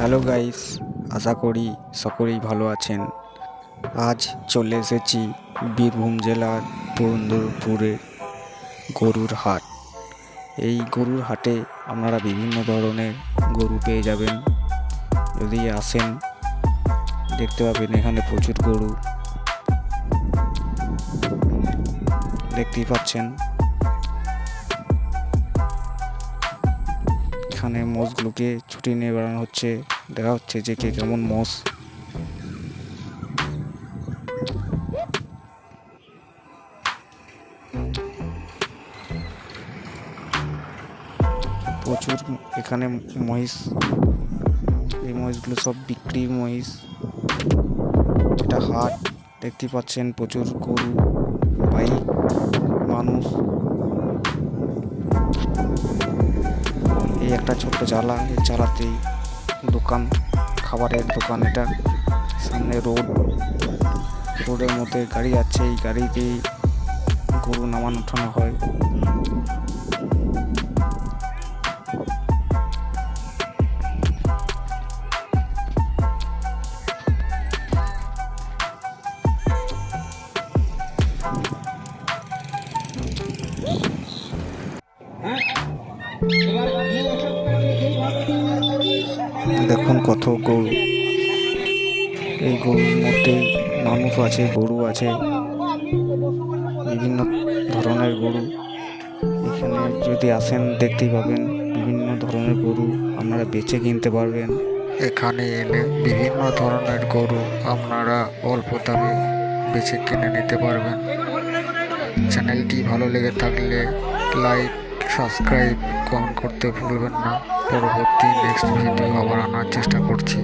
Hello guys, আশা করি সকলেই ভালো আছেন। আজ চলে এসেছি বীরভূম জেলার পুরন্দরপুরে গরুর হাট। এই গরুর হাটে আপনারা বিভিন্ন ধরনের গরু পেয়ে যাবেন। যদি আসেন, দেখতে পাবেন এখানে প্রচুর গরু। দেখতেই পাচ্ছেন। এখানে মোষগুলোকে ছুটি নিয়ে বেড়ানো হচ্ছে। দেখা হচ্ছে যে কে কেমন মোষ। প্রচুর এখানে মহিষ। এই মহিষগুলো সব বিক্রি মহিষ। এটা হাট দেখতে পাচ্ছেন, প্রচুর গরু বাইক মানুষ। একটা ছোট্ট জ্বালা, এই চালাতেই দোকান, খাবারের দোকান এটা। সামনে রোড, রোডের মধ্যে গাড়ি আছে, এই গাড়িতেই গরু নামানো ওঠানো হয়? দেখুন কত গরু। এই গরুর মধ্যে মানুষ আছে, গরু আছে, বিভিন্ন ধরনের গরু। এখানে যদি আসেন, দেখতেই পাবেন বিভিন্ন ধরনের গরু আপনারা বেছে কিনতে পারবেন। এখানে এলে বিভিন্ন ধরনের গরু আপনারা অল্প দামে বেছে কিনে নিতে পারবেন। চ্যানেলটি ভালো লেগে থাকলে লাইক সাবস্ক্রাইব করতে ভুলবেন না। পরবর্তী নেক্সট ভিডিও আবার আনার চেষ্টা করছি।